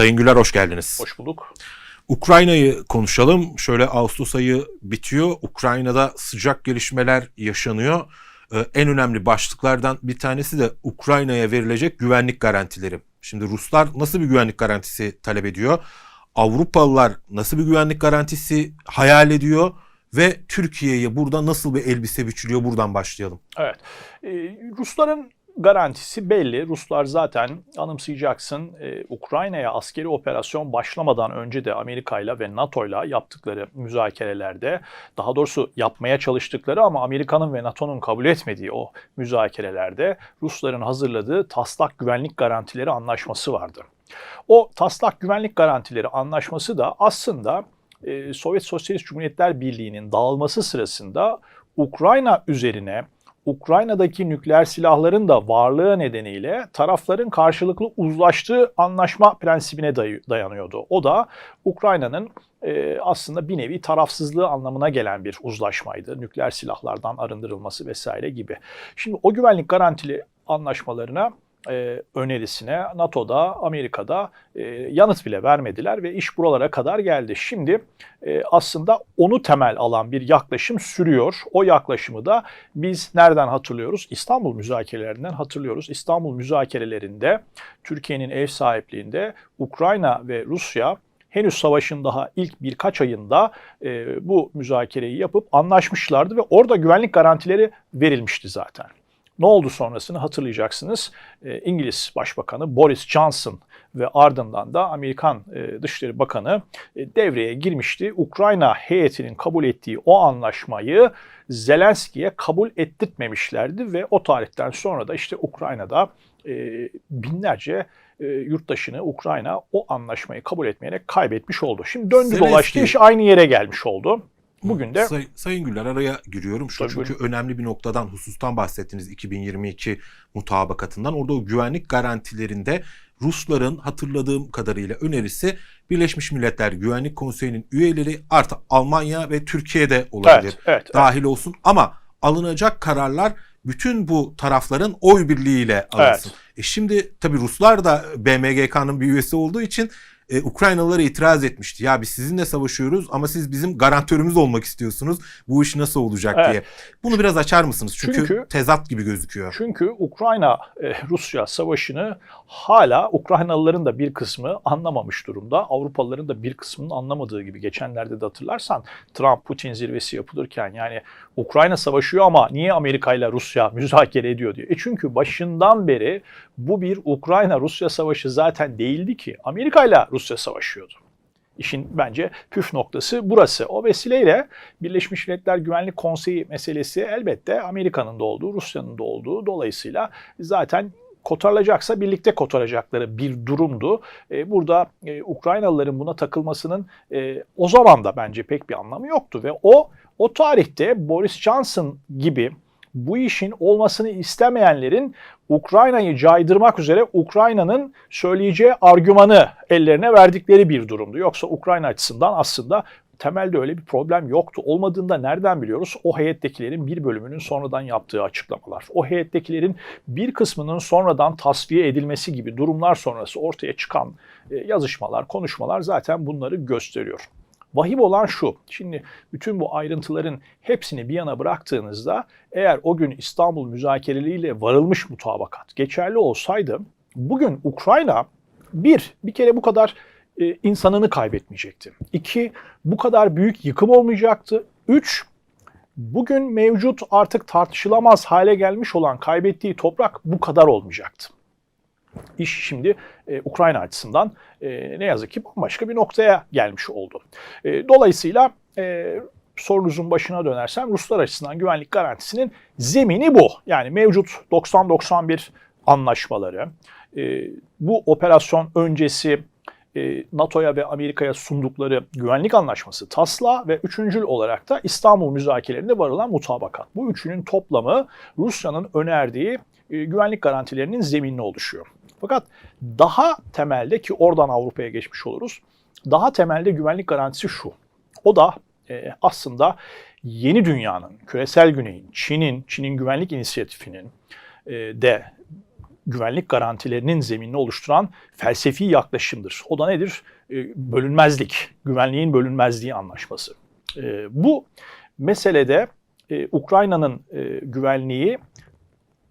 Sayın Güler hoş geldiniz. Hoş bulduk. Ukrayna'yı konuşalım. Şöyle Ağustos ayı bitiyor. Ukrayna'da sıcak gelişmeler yaşanıyor. Ee, en önemli başlıklardan bir tanesi de Ukrayna'ya verilecek güvenlik garantileri. Şimdi Ruslar nasıl bir güvenlik garantisi talep ediyor? Avrupalılar nasıl bir güvenlik garantisi hayal ediyor? Ve Türkiye'ye burada nasıl bir elbise biçiliyor? Buradan başlayalım. Evet. Ee, Rusların garantisi belli. Ruslar zaten anımsayacaksın e, Ukrayna'ya askeri operasyon başlamadan önce de Amerika ile ve NATO ile yaptıkları müzakerelerde daha doğrusu yapmaya çalıştıkları ama Amerika'nın ve NATO'nun kabul etmediği o müzakerelerde Rusların hazırladığı taslak güvenlik garantileri anlaşması vardı. O taslak güvenlik garantileri anlaşması da aslında e, Sovyet Sosyalist Cumhuriyetler Birliği'nin dağılması sırasında Ukrayna üzerine Ukrayna'daki nükleer silahların da varlığı nedeniyle tarafların karşılıklı uzlaştığı anlaşma prensibine dayanıyordu. O da Ukrayna'nın e, aslında bir nevi tarafsızlığı anlamına gelen bir uzlaşmaydı. Nükleer silahlardan arındırılması vesaire gibi. Şimdi o güvenlik garantili anlaşmalarına e, önerisine NATO'da, Amerika'da e, yanıt bile vermediler ve iş buralara kadar geldi. Şimdi e, aslında onu temel alan bir yaklaşım sürüyor. O yaklaşımı da biz nereden hatırlıyoruz? İstanbul müzakerelerinden hatırlıyoruz. İstanbul müzakerelerinde Türkiye'nin ev sahipliğinde Ukrayna ve Rusya henüz savaşın daha ilk birkaç ayında e, bu müzakereyi yapıp anlaşmışlardı ve orada güvenlik garantileri verilmişti zaten. Ne oldu sonrasını hatırlayacaksınız. E, İngiliz Başbakanı Boris Johnson ve ardından da Amerikan e, Dışişleri Bakanı e, devreye girmişti. Ukrayna heyetinin kabul ettiği o anlaşmayı Zelenski'ye kabul ettirtmemişlerdi ve o tarihten sonra da işte Ukrayna'da e, binlerce e, yurttaşını Ukrayna o anlaşmayı kabul etmeyerek kaybetmiş oldu. Şimdi döndü Zelenski, dolaştı iş aynı yere gelmiş oldu. Bugün de Say, Sayın Güller araya giriyorum. Şu Tabii çünkü buyurun. önemli bir noktadan, husustan bahsettiniz 2022 mutabakatından. Orada o güvenlik garantilerinde Rusların hatırladığım kadarıyla önerisi Birleşmiş Milletler Güvenlik Konseyi'nin üyeleri artı Almanya ve Türkiye'de olabilir. evet, evet, dahil olsun ama alınacak kararlar bütün bu tarafların oy birliğiyle alınsın. E şimdi tabii Ruslar da BMGK'nın bir üyesi olduğu için e, Ukraynalılara itiraz etmişti. Ya biz sizinle savaşıyoruz ama siz bizim garantörümüz olmak istiyorsunuz. Bu iş nasıl olacak Evet. diye. Bunu biraz açar mısınız? Çünkü, Çünkü- tezat gibi gözüküyor. Çünkü Ukrayna-Rusya savaşını hala Ukraynalıların da bir kısmı anlamamış durumda. Avrupalıların da bir kısmının anlamadığı gibi. Geçenlerde de hatırlarsan Trump-Putin zirvesi yapılırken yani Ukrayna savaşıyor ama niye Amerika ile Rusya müzakere ediyor diyor. E çünkü başından beri bu bir Ukrayna-Rusya savaşı zaten değildi ki. Amerika ile Rusya savaşıyordu. İşin bence püf noktası burası. O vesileyle Birleşmiş Milletler Güvenlik Konseyi meselesi elbette Amerika'nın da olduğu, Rusya'nın da olduğu dolayısıyla zaten kotarılacaksa birlikte kotaracakları bir durumdu. E, burada e, Ukraynalıların buna takılmasının e, o zaman da bence pek bir anlamı yoktu ve o o tarihte Boris Johnson gibi bu işin olmasını istemeyenlerin Ukrayna'yı caydırmak üzere Ukrayna'nın söyleyeceği argümanı ellerine verdikleri bir durumdu. Yoksa Ukrayna açısından aslında temelde öyle bir problem yoktu. Olmadığında nereden biliyoruz? O heyettekilerin bir bölümünün sonradan yaptığı açıklamalar. O heyettekilerin bir kısmının sonradan tasfiye edilmesi gibi durumlar sonrası ortaya çıkan e, yazışmalar, konuşmalar zaten bunları gösteriyor. Vahim olan şu, şimdi bütün bu ayrıntıların hepsini bir yana bıraktığınızda eğer o gün İstanbul müzakereleriyle varılmış mutabakat geçerli olsaydı bugün Ukrayna bir, bir kere bu kadar e, insanını kaybetmeyecekti. İki, bu kadar büyük yıkım olmayacaktı. Üç, bugün mevcut artık tartışılamaz hale gelmiş olan kaybettiği toprak bu kadar olmayacaktı. İş şimdi e, Ukrayna açısından e, ne yazık ki bambaşka bir noktaya gelmiş oldu. E, dolayısıyla e, sorunuzun başına dönersem Ruslar açısından güvenlik garantisinin zemini bu. Yani mevcut 90-91 anlaşmaları, e, bu operasyon öncesi e, NATO'ya ve Amerika'ya sundukları güvenlik anlaşması TASLA ve üçüncül olarak da İstanbul müzakerelerinde varılan mutabakat. Bu üçünün toplamı Rusya'nın önerdiği e, güvenlik garantilerinin zeminini oluşuyor. Fakat daha temelde ki oradan Avrupa'ya geçmiş oluruz. Daha temelde güvenlik garantisi şu. O da e, aslında yeni dünyanın, küresel güneyin, Çin'in, Çin'in güvenlik inisiyatifinin de güvenlik garantilerinin zeminini oluşturan felsefi yaklaşımdır. O da nedir? E, bölünmezlik, güvenliğin bölünmezliği anlaşması. E, bu meselede e, Ukrayna'nın e, güvenliği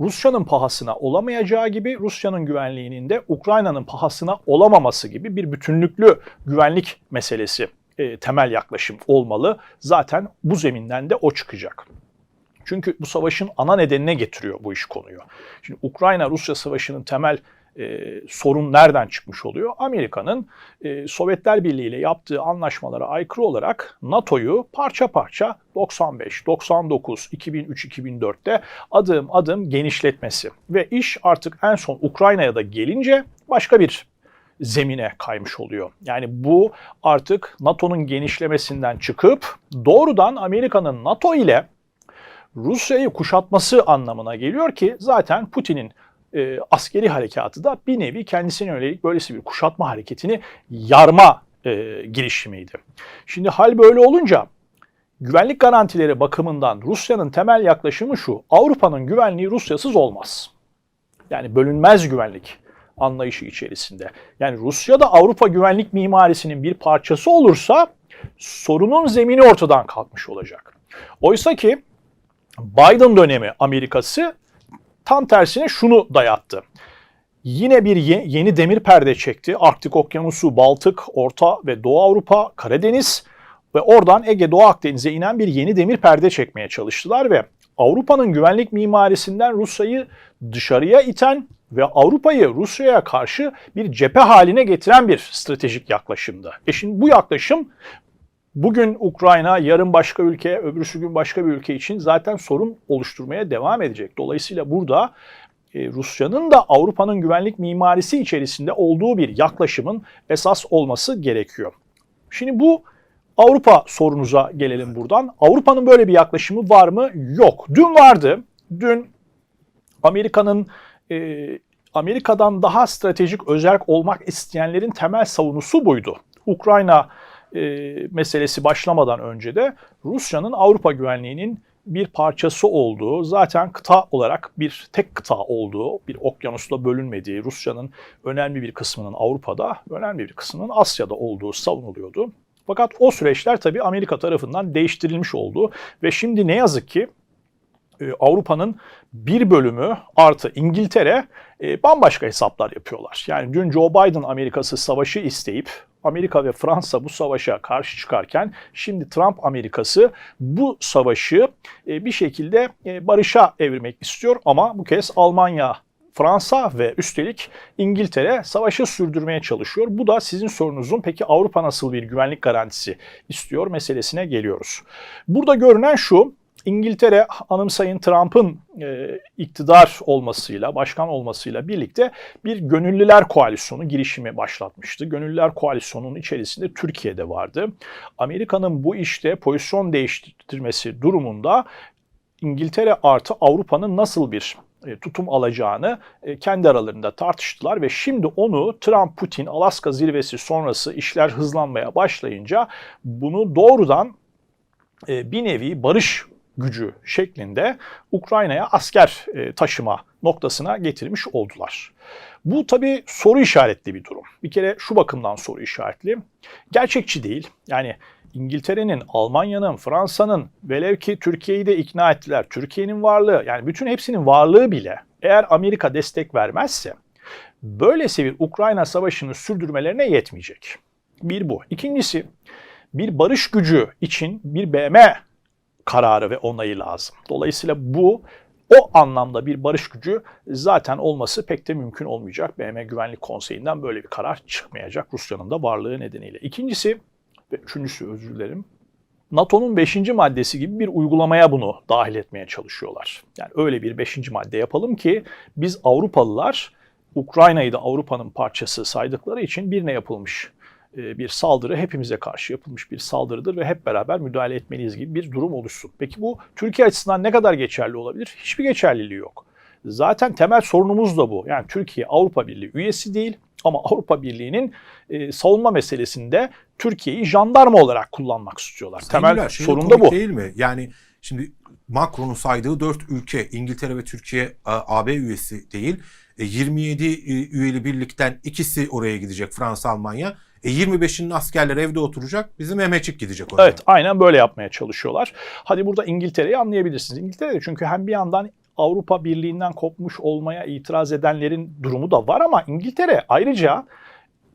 Rusya'nın pahasına olamayacağı gibi Rusya'nın güvenliğinin de Ukrayna'nın pahasına olamaması gibi bir bütünlüklü güvenlik meselesi e, temel yaklaşım olmalı. Zaten bu zeminden de o çıkacak. Çünkü bu savaşın ana nedenine getiriyor bu iş konuyu. Şimdi Ukrayna-Rusya savaşının temel e, sorun nereden çıkmış oluyor? Amerika'nın e, Sovyetler Birliği ile yaptığı anlaşmalara aykırı olarak NATO'yu parça parça 95, 99, 2003, 2004'te adım adım genişletmesi ve iş artık en son Ukrayna'ya da gelince başka bir zemine kaymış oluyor. Yani bu artık NATO'nun genişlemesinden çıkıp doğrudan Amerika'nın NATO ile Rusya'yı kuşatması anlamına geliyor ki zaten Putin'in e, askeri harekatı da bir nevi kendisine yönelik böylesi bir kuşatma hareketini yarma e, girişimiydi. Şimdi hal böyle olunca güvenlik garantileri bakımından Rusya'nın temel yaklaşımı şu. Avrupa'nın güvenliği Rusyasız olmaz. Yani bölünmez güvenlik anlayışı içerisinde. Yani Rusya da Avrupa güvenlik mimarisinin bir parçası olursa sorunun zemini ortadan kalkmış olacak. Oysa ki Biden dönemi Amerikası tam tersine şunu dayattı. Yine bir ye- yeni demir perde çekti. Arktik Okyanusu, Baltık, Orta ve Doğu Avrupa, Karadeniz ve oradan Ege Doğu Akdeniz'e inen bir yeni demir perde çekmeye çalıştılar ve Avrupa'nın güvenlik mimarisinden Rusya'yı dışarıya iten ve Avrupa'yı Rusya'ya karşı bir cephe haline getiren bir stratejik yaklaşımdı. E şimdi bu yaklaşım bugün Ukrayna, yarın başka ülke, öbürsü gün başka bir ülke için zaten sorun oluşturmaya devam edecek. Dolayısıyla burada e, Rusya'nın da Avrupa'nın güvenlik mimarisi içerisinde olduğu bir yaklaşımın esas olması gerekiyor. Şimdi bu Avrupa sorunuza gelelim buradan. Avrupa'nın böyle bir yaklaşımı var mı? Yok. Dün vardı. Dün Amerika'nın e, Amerika'dan daha stratejik özerk olmak isteyenlerin temel savunusu buydu. Ukrayna e, meselesi başlamadan önce de Rusya'nın Avrupa güvenliğinin bir parçası olduğu, zaten kıta olarak bir tek kıta olduğu, bir okyanusla bölünmediği, Rusya'nın önemli bir kısmının Avrupa'da, önemli bir kısmının Asya'da olduğu savunuluyordu. Fakat o süreçler tabii Amerika tarafından değiştirilmiş oldu ve şimdi ne yazık ki e, Avrupa'nın bir bölümü artı İngiltere e, bambaşka hesaplar yapıyorlar. Yani dün Joe Biden Amerikası savaşı isteyip Amerika ve Fransa bu savaşa karşı çıkarken şimdi Trump Amerikası bu savaşı e, bir şekilde barışa evirmek istiyor ama bu kez Almanya Fransa ve üstelik İngiltere savaşı sürdürmeye çalışıyor. Bu da sizin sorunuzun peki Avrupa nasıl bir güvenlik garantisi istiyor meselesine geliyoruz. Burada görünen şu, İngiltere anımsayın Trump'ın e, iktidar olmasıyla, başkan olmasıyla birlikte bir gönüllüler koalisyonu girişimi başlatmıştı. Gönüllüler koalisyonunun içerisinde Türkiye'de vardı. Amerika'nın bu işte pozisyon değiştirmesi durumunda İngiltere artı Avrupa'nın nasıl bir e, tutum alacağını e, kendi aralarında tartıştılar ve şimdi onu Trump-Putin Alaska zirvesi sonrası işler hızlanmaya başlayınca bunu doğrudan e, bir nevi barış gücü şeklinde Ukrayna'ya asker taşıma noktasına getirmiş oldular. Bu tabii soru işaretli bir durum. Bir kere şu bakımdan soru işaretli. Gerçekçi değil. Yani İngiltere'nin, Almanya'nın, Fransa'nın velev ki Türkiye'yi de ikna ettiler. Türkiye'nin varlığı yani bütün hepsinin varlığı bile eğer Amerika destek vermezse böylesi bir Ukrayna savaşını sürdürmelerine yetmeyecek. Bir bu. İkincisi bir barış gücü için bir BM kararı ve onayı lazım. Dolayısıyla bu o anlamda bir barış gücü zaten olması pek de mümkün olmayacak. BM Güvenlik Konseyi'nden böyle bir karar çıkmayacak Rusya'nın da varlığı nedeniyle. İkincisi ve üçüncüsü özür dilerim. NATO'nun 5. maddesi gibi bir uygulamaya bunu dahil etmeye çalışıyorlar. Yani öyle bir 5. madde yapalım ki biz Avrupalılar Ukrayna'yı da Avrupa'nın parçası saydıkları için birine yapılmış e, bir saldırı hepimize karşı yapılmış bir saldırıdır ve hep beraber müdahale etmeliyiz gibi bir durum oluşsun. Peki bu Türkiye açısından ne kadar geçerli olabilir? Hiçbir geçerliliği yok. Zaten temel sorunumuz da bu. Yani Türkiye Avrupa Birliği üyesi değil ama Avrupa Birliği'nin e, savunma meselesinde Türkiye'yi jandarma olarak kullanmak istiyorlar. Sayın temel Güler, sorun da bu. Değil mi? Yani şimdi Macron'un saydığı dört ülke İngiltere ve Türkiye e, AB üyesi değil. E, 27 e, üyeli birlikten ikisi oraya gidecek Fransa, Almanya. E, 25'inin askerler evde oturacak. Bizim Mehmetçik gidecek oraya. Evet aynen böyle yapmaya çalışıyorlar. Hadi burada İngiltere'yi anlayabilirsiniz. İngiltere'de çünkü hem bir yandan Avrupa Birliği'nden kopmuş olmaya itiraz edenlerin durumu da var ama İngiltere ayrıca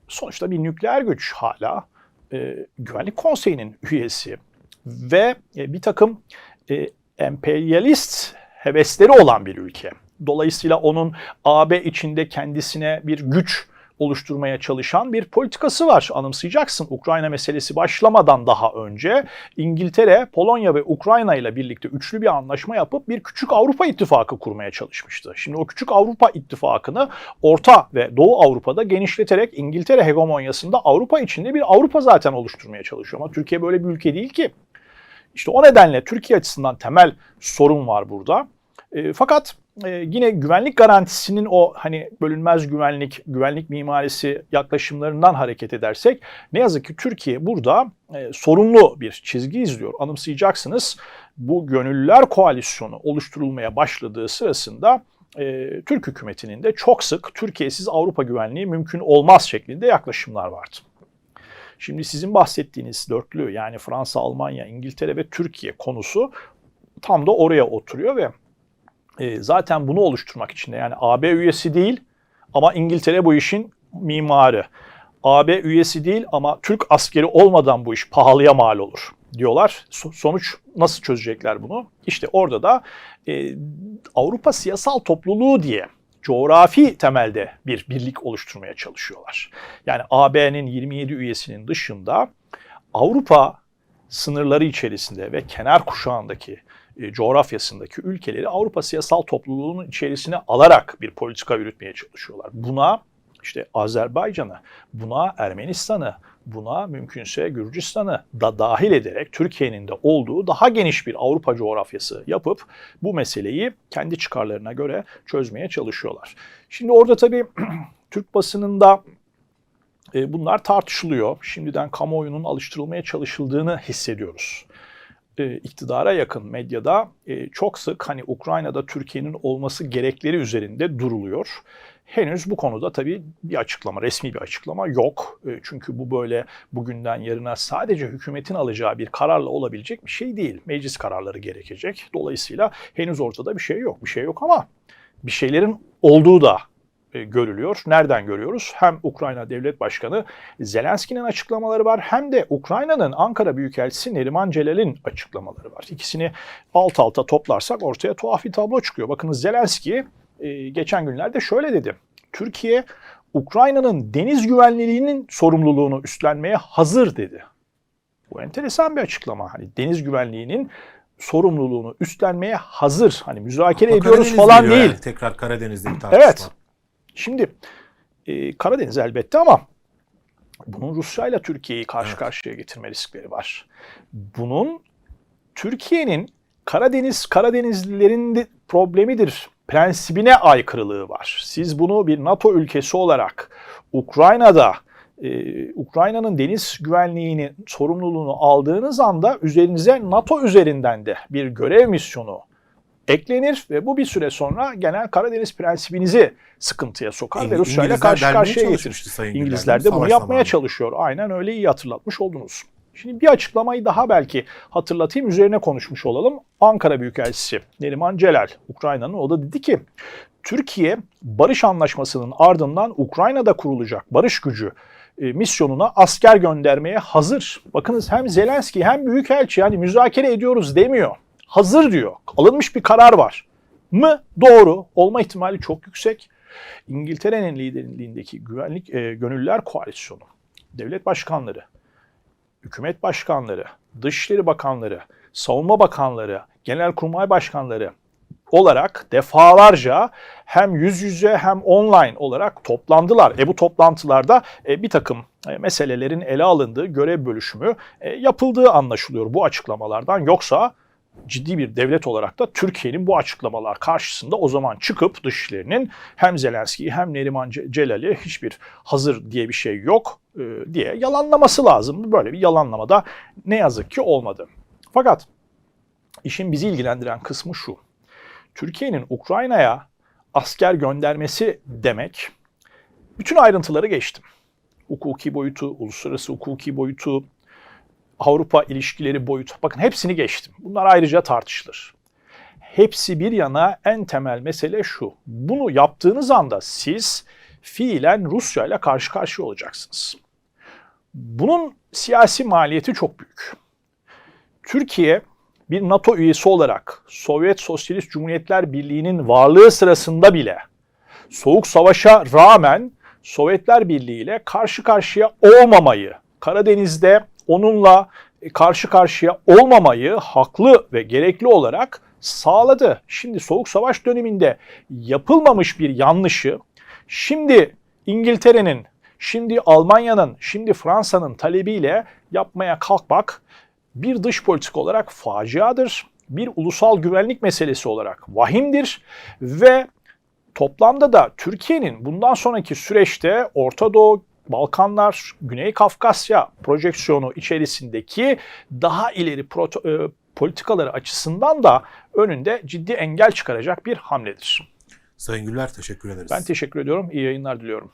sonuçta bir nükleer güç hala. E, Güvenlik Konseyi'nin üyesi ve e, bir takım e, emperyalist hevesleri olan bir ülke. Dolayısıyla onun AB içinde kendisine bir güç oluşturmaya çalışan bir politikası var. Anımsayacaksın Ukrayna meselesi başlamadan daha önce İngiltere, Polonya ve Ukrayna ile birlikte üçlü bir anlaşma yapıp bir küçük Avrupa ittifakı kurmaya çalışmıştı. Şimdi o küçük Avrupa ittifakını Orta ve Doğu Avrupa'da genişleterek İngiltere hegemonyasında Avrupa içinde bir Avrupa zaten oluşturmaya çalışıyor. Ama Türkiye böyle bir ülke değil ki. İşte o nedenle Türkiye açısından temel sorun var burada. E, fakat e, yine güvenlik garantisinin o hani bölünmez güvenlik, güvenlik mimarisi yaklaşımlarından hareket edersek ne yazık ki Türkiye burada e, sorunlu bir çizgi izliyor. Anımsayacaksınız bu gönüllüler koalisyonu oluşturulmaya başladığı sırasında e, Türk hükümetinin de çok sık Türkiye'siz Avrupa güvenliği mümkün olmaz şeklinde yaklaşımlar vardı. Şimdi sizin bahsettiğiniz dörtlü yani Fransa, Almanya, İngiltere ve Türkiye konusu tam da oraya oturuyor ve e, zaten bunu oluşturmak için de yani AB üyesi değil ama İngiltere bu işin mimarı. AB üyesi değil ama Türk askeri olmadan bu iş pahalıya mal olur diyorlar. So- sonuç nasıl çözecekler bunu? İşte orada da e, Avrupa Siyasal Topluluğu diye coğrafi temelde bir birlik oluşturmaya çalışıyorlar. Yani AB'nin 27 üyesinin dışında Avrupa sınırları içerisinde ve kenar kuşağındaki e, coğrafyasındaki ülkeleri Avrupa siyasal topluluğunun içerisine alarak bir politika yürütmeye çalışıyorlar. Buna işte Azerbaycan'ı, buna Ermenistan'ı, buna mümkünse Gürcistan'ı da dahil ederek Türkiye'nin de olduğu daha geniş bir Avrupa coğrafyası yapıp bu meseleyi kendi çıkarlarına göre çözmeye çalışıyorlar. Şimdi orada tabii Türk basınında e, bunlar tartışılıyor. Şimdiden kamuoyunun alıştırılmaya çalışıldığını hissediyoruz e, iktidara yakın medyada e, çok sık hani Ukrayna'da Türkiye'nin olması gerekleri üzerinde duruluyor. Henüz bu konuda tabii bir açıklama, resmi bir açıklama yok. E, çünkü bu böyle bugünden yarına sadece hükümetin alacağı bir kararla olabilecek bir şey değil. Meclis kararları gerekecek. Dolayısıyla henüz ortada bir şey yok. Bir şey yok ama bir şeylerin olduğu da görülüyor. Nereden görüyoruz? Hem Ukrayna Devlet Başkanı Zelenski'nin açıklamaları var hem de Ukrayna'nın Ankara Büyükelçisi Neriman Celal'in açıklamaları var. İkisini alt alta toplarsak ortaya tuhaf bir tablo çıkıyor. Bakınız Zelenski e, geçen günlerde şöyle dedi. Türkiye Ukrayna'nın deniz güvenliğinin sorumluluğunu üstlenmeye hazır dedi. Bu enteresan bir açıklama. Hani deniz güvenliğinin sorumluluğunu üstlenmeye hazır. Hani müzakere Ama ediyoruz Karadeniz falan değil. yani. Tekrar Karadeniz'de bir tartışma. Evet. Şimdi e, Karadeniz elbette ama bunun Rusya ile Türkiye'yi karşı Evet. karşıya getirme riskleri var. Bunun Türkiye'nin Karadeniz Karadenizlilerin de problemidir prensibine aykırılığı var. Siz bunu bir NATO ülkesi olarak Ukrayna'da e, Ukrayna'nın deniz güvenliğini sorumluluğunu aldığınız anda üzerinize NATO üzerinden de bir görev misyonu eklenir ve bu bir süre sonra genel Karadeniz prensibinizi sıkıntıya sokar ve İng- Rusya ile karşı karşıya getirir. Sayın İngilizler de bunu yapmaya zamanında. çalışıyor. Aynen öyle iyi hatırlatmış oldunuz. Şimdi bir açıklamayı daha belki hatırlatayım üzerine konuşmuş olalım. Ankara Büyükelçisi Neriman Celal Ukrayna'nın o da dedi ki Türkiye barış anlaşmasının ardından Ukrayna'da kurulacak barış gücü e, misyonuna asker göndermeye hazır. Bakınız hem Zelenski hem Büyükelçi yani müzakere ediyoruz demiyor. Hazır diyor. Alınmış bir karar var. Mı? Doğru. Olma ihtimali çok yüksek. İngiltere'nin liderliğindeki güvenlik e, gönüllüler koalisyonu, devlet başkanları, hükümet başkanları, dışişleri bakanları, savunma bakanları, genelkurmay başkanları olarak defalarca hem yüz yüze hem online olarak toplandılar. E bu toplantılarda e, bir takım e, meselelerin ele alındığı görev bölüşümü e, yapıldığı anlaşılıyor bu açıklamalardan. Yoksa ciddi bir devlet olarak da Türkiye'nin bu açıklamalar karşısında o zaman çıkıp dışişlerinin hem Zelenski'yi hem Neriman Ce- Celal'i hiçbir hazır diye bir şey yok e, diye yalanlaması lazım. Böyle bir yalanlama da ne yazık ki olmadı. Fakat işin bizi ilgilendiren kısmı şu. Türkiye'nin Ukrayna'ya asker göndermesi demek. Bütün ayrıntıları geçtim. Hukuki boyutu, uluslararası hukuki boyutu, Avrupa ilişkileri boyutu. Bakın hepsini geçtim. Bunlar ayrıca tartışılır. Hepsi bir yana en temel mesele şu. Bunu yaptığınız anda siz fiilen Rusya ile karşı karşıya olacaksınız. Bunun siyasi maliyeti çok büyük. Türkiye bir NATO üyesi olarak Sovyet Sosyalist Cumhuriyetler Birliği'nin varlığı sırasında bile Soğuk Savaş'a rağmen Sovyetler Birliği ile karşı karşıya olmamayı, Karadeniz'de onunla karşı karşıya olmamayı haklı ve gerekli olarak sağladı. Şimdi Soğuk Savaş döneminde yapılmamış bir yanlışı şimdi İngiltere'nin, şimdi Almanya'nın, şimdi Fransa'nın talebiyle yapmaya kalkmak bir dış politik olarak faciadır. Bir ulusal güvenlik meselesi olarak vahimdir ve toplamda da Türkiye'nin bundan sonraki süreçte Orta Doğu, Balkanlar, Güney Kafkasya projeksiyonu içerisindeki daha ileri proto- e, politikaları açısından da önünde ciddi engel çıkaracak bir hamledir. Sayın Güller teşekkür ederiz. Ben teşekkür ediyorum. İyi yayınlar diliyorum.